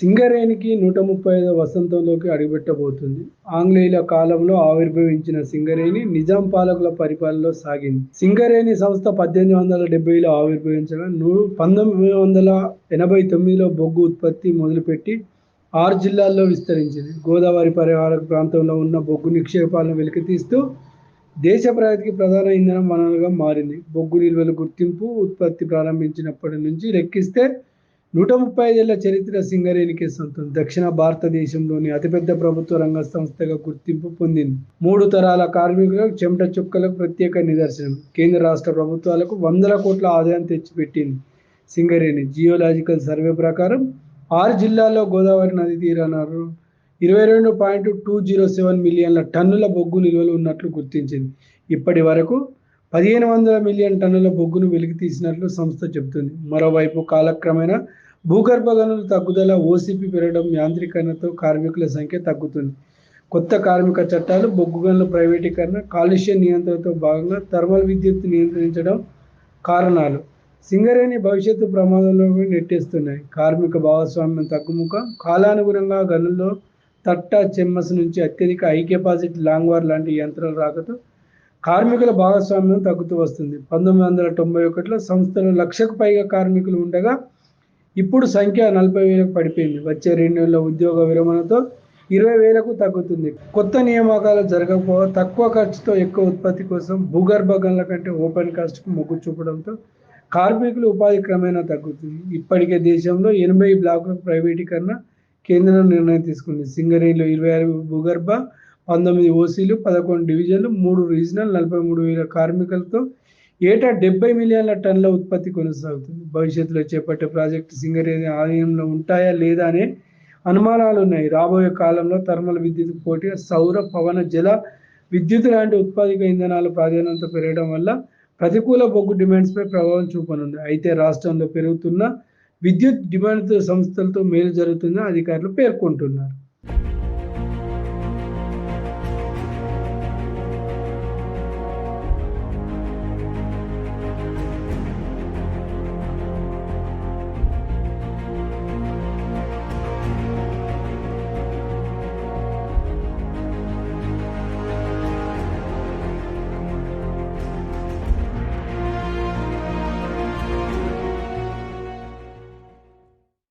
సింగరేణికి నూట ముప్పై ఐదో వసంతంలోకి అడుగుపెట్టబోతుంది. ఆంగ్లేయుల కాలంలో ఆవిర్భవించిన సింగరేణి నిజాం పాలకుల పరిపాలనలో సాగింది. సింగరేణి సంస్థ పద్దెనిమిది వందల డెబ్బైలో ఆవిర్భవించగా నూ పంతొమ్మిది వందల ఎనభై తొమ్మిదిలో బొగ్గు ఉత్పత్తి మొదలుపెట్టి ఆరు జిల్లాల్లో విస్తరించింది. గోదావరి పరిహార ప్రాంతంలో ఉన్న బొగ్గు నిక్షేపాలను వెలికితీస్తూ దేశ ప్రగతికి ప్రధాన ఇంధనం వనరుగా మారింది. బొగ్గు నిల్వల గుర్తింపు ఉత్పత్తి ప్రారంభించినప్పటి నుంచి లెక్కిస్తే నూట ముప్పై ఐదేళ్ళ చరిత్ర సింగరేణికి సొంతం దక్షిణ భారతదేశంలోని అతిపెద్ద ప్రభుత్వ రంగ సంస్థగా గుర్తింపు పొందింది. మూడు తరాల కార్మికులకు చెమట చుక్కలకు ప్రత్యేక నిదర్శనం. కేంద్ర రాష్ట్ర ప్రభుత్వాలకు వందల కోట్ల ఆదాయం తెచ్చిపెట్టింది సింగరేణి. జియోలాజికల్ సర్వే ప్రకారం ఆరు జిల్లాల్లో గోదావరి నది తీరాన ఇరవై రెండు పాయింట్ టూ జీరో సెవెన్ మిలియన్ల టన్నుల బొగ్గు నిల్వలు ఉన్నట్లు గుర్తించింది. ఇప్పటి వరకు పదిహేను వందల మిలియన్ టన్నుల బొగ్గును వెలికి తీసినట్లు సంస్థ చెబుతుంది. మరోవైపు కాలక్రమేణా భూగర్భ గనుల తగ్గుదల ఓసీపీ పెరగడం యాంత్రీకరణతో కార్మికుల సంఖ్య తగ్గుతుంది. కొత్త కార్మిక చట్టాలు బొగ్గు గనుల ప్రైవేటీకరణ కాలుష్య నియంత్రణతో భాగంగా థర్మల్ విద్యుత్ నియంత్రించడం కారణాలు సింగరేణి భవిష్యత్తు ప్రమాదంలోకి నెట్టేస్తున్నాయి. కార్మిక భాగస్వామ్యం తగ్గుముఖ కాలానుగుణంగా గనుల్లో తట్ట చెమ్మస్ నుంచి అత్యధిక హై కెపాసిటీ లాంగ్ వార్ లాంటి యంత్రాలు రాకతో కార్మికుల భాగస్వామ్యం తగ్గుతూ వస్తుంది. పంతొమ్మిది వందల తొంభై ఒకటిలో సంస్థలో లక్షకు పైగా కార్మికులు ఉండగా ఇప్పుడు సంఖ్య నలభై వేలకు పడిపోయింది. వచ్చే రెండు ఉద్యోగ విరమణతో ఇరవై వేలకు తగ్గుతుంది. కొత్త నియామకాలు జరగకపో తక్కువ ఖర్చుతో ఎక్కువ ఉత్పత్తి కోసం భూగర్భ గనుల కంటే ఓపెన్ కాస్ట్కు మొగ్గు చూపడంతో కార్మికులు ఉపాధి క్రమేణా తగ్గుతుంది. ఇప్పటికే దేశంలో ఎనభై బ్లాకుల ప్రైవేటీకరణ కేంద్రం నిర్ణయం తీసుకుంది. సింగరేణిలో ఇరవై ఆరు భూగర్భ పంతొమ్మిది ఓసీలు పదకొండు డివిజన్లు మూడు రీజనల్ నలభై మూడు వేల కార్మికులతో ఏటా డెబ్బై మిలియన్ల టన్నుల ఉత్పత్తి కొనసాగుతుంది. భవిష్యత్తులో చేపట్టే ప్రాజెక్టు సింగరేణి ఆలయంలో ఉంటాయా లేదా అనే అనుమానాలు ఉన్నాయి. రాబోయే కాలంలో థర్మల్ విద్యుత్ పోటీ సౌర పవన జల విద్యుత్ లాంటి ఉత్పాదక ఇంధనాలు ప్రాధాన్యత పెరగడం వల్ల ప్రతికూల బొగ్గు డిమాండ్స్పై ప్రభావం చూపనుంది. అయితే రాష్ట్రంలో పెరుగుతున్న విద్యుత్ డిమాండ్ సంస్థలతో మేలు జరుగుతుందని అధికారులు పేర్కొంటున్నారు.